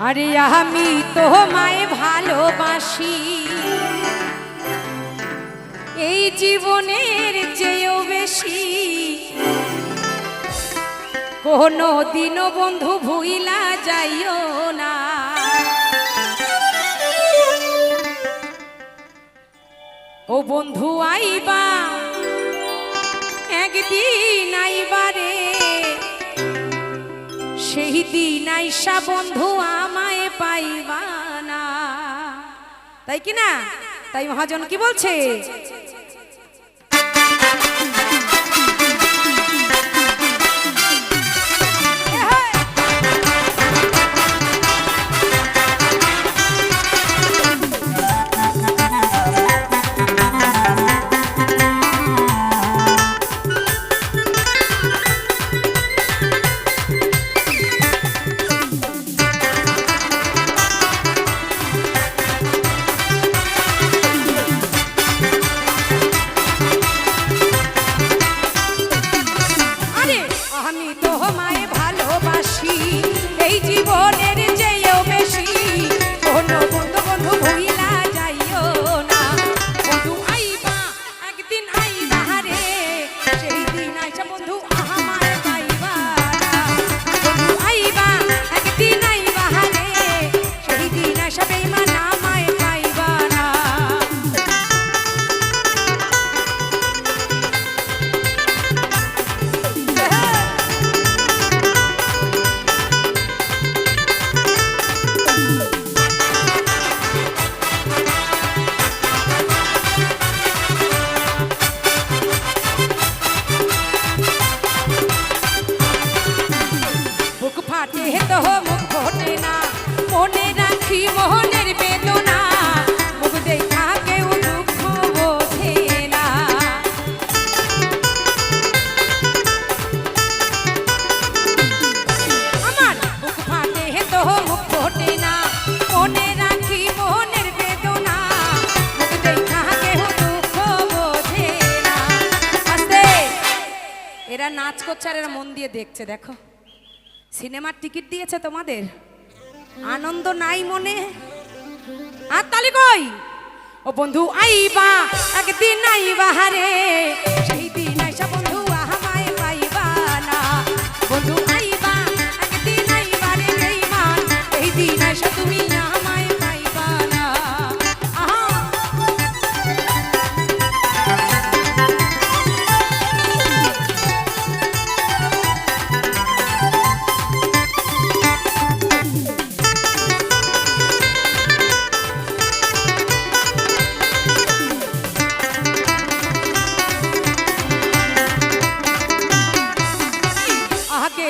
আরে আমি তোমায় ভালোবাসি। এই জীবনের চেয়েও বেশি। কোনো দিনও বন্ধু ভুইলা যাইও না। ও বন্ধু, আইবা। একদিন আইবারে সেই দিন আইসা বন্ধু আমায় পাইবানা তাই কি না? তাই মহাজন কি বলছে? এই জীবনের মোহনের বেদনা, মুখ দেখা কেউ দুঃখ বোঝে না। আমার ফাটে তো মুখ না, মনে রাখি মোহনের বেদনা, মুখ দেখা কেউ দুঃখ এরা নাচ করছে আর এরা মন দিয়ে দেখছে, দেখো। সিনেমার টিকিট দিয়েছে তোমাদের? আনন্দ নাই মনে। আর তালি কই? ও বন্ধু, আইবা, একদিন আইবা হারে। সেই দিন আইসা বন্ধু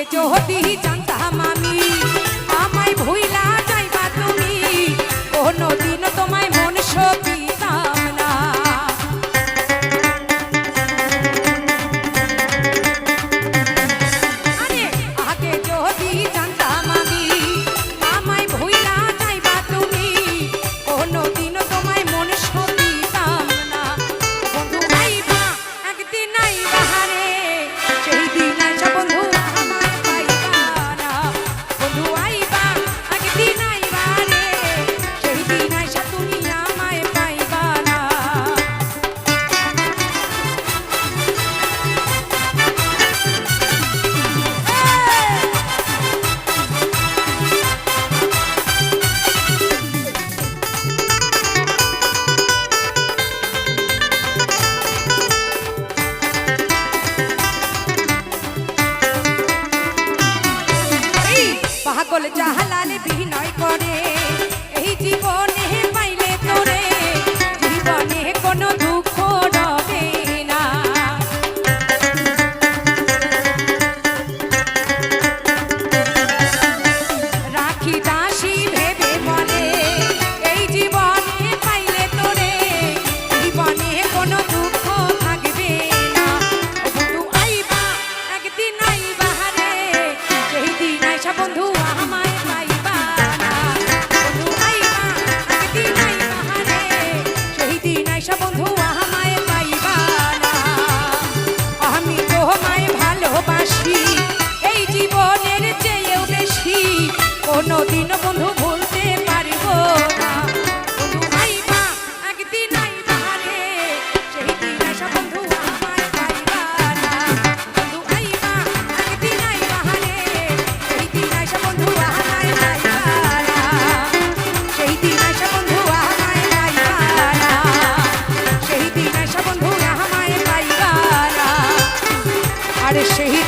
যদি জানতাম আমি পাগল জাহালালে বিনয় করে। আর সেই